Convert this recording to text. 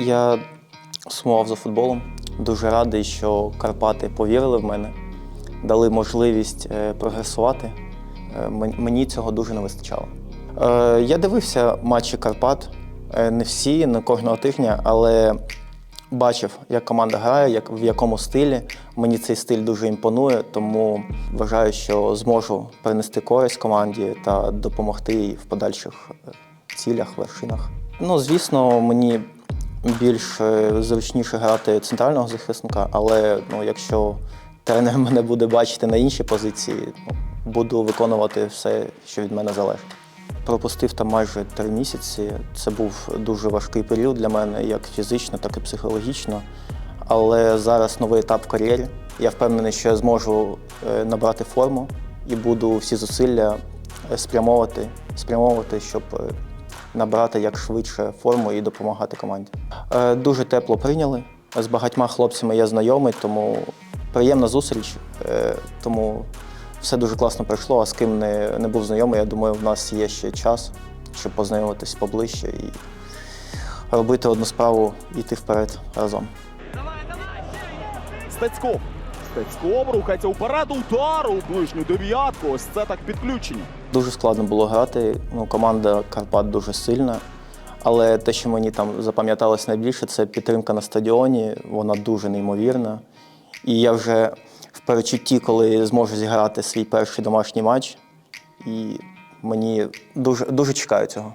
Я сумував за футболом. Дуже радий, що Карпати повірили в мене, дали можливість е, прогресувати. Е, Мені цього дуже не вистачало. Е, Я дивився матчі Карпат, не всі, не кожного тижня, але бачив, як команда грає, як, в якому стилі. Мені цей стиль дуже імпонує, тому вважаю, що зможу принести користь команді та допомогти їй в подальших цілях, вершинах. Ну, звісно, мені більш е, зручніше грати центрального захисника, але ну, якщо тренер мене буде бачити на іншій позиції, ну, буду виконувати все, що від мене залежить. Пропустив там майже три місяці. Це був дуже важкий період для мене, як фізично, так і психологічно. Але зараз новий етап в кар'єрі. Я впевнений, що я зможу е, набрати форму і буду всі зусилля е, спрямовувати, спрямовувати, щоб набрати як швидше форму і допомагати команді. Е, Дуже тепло прийняли. З багатьма хлопцями я знайомий, тому приємна зустріч. Е, Тому все дуже класно пройшло. А з ким не, не був знайомий, я думаю, в нас є ще час, щоб познайомитись поближче і робити одну справу йти вперед разом. Стецьков. Стецьков рухається уперед, удар у ближню дев'ятку. Ось це так підключення. Дуже складно було грати. Ну, команда Карпат дуже сильна. Але те, що мені там запам'яталось найбільше, це підтримка на стадіоні. Вона дуже неймовірна. І я вже в перечутті, коли зможу зіграти свій перший домашній матч. І мені дуже, дуже чекаю цього.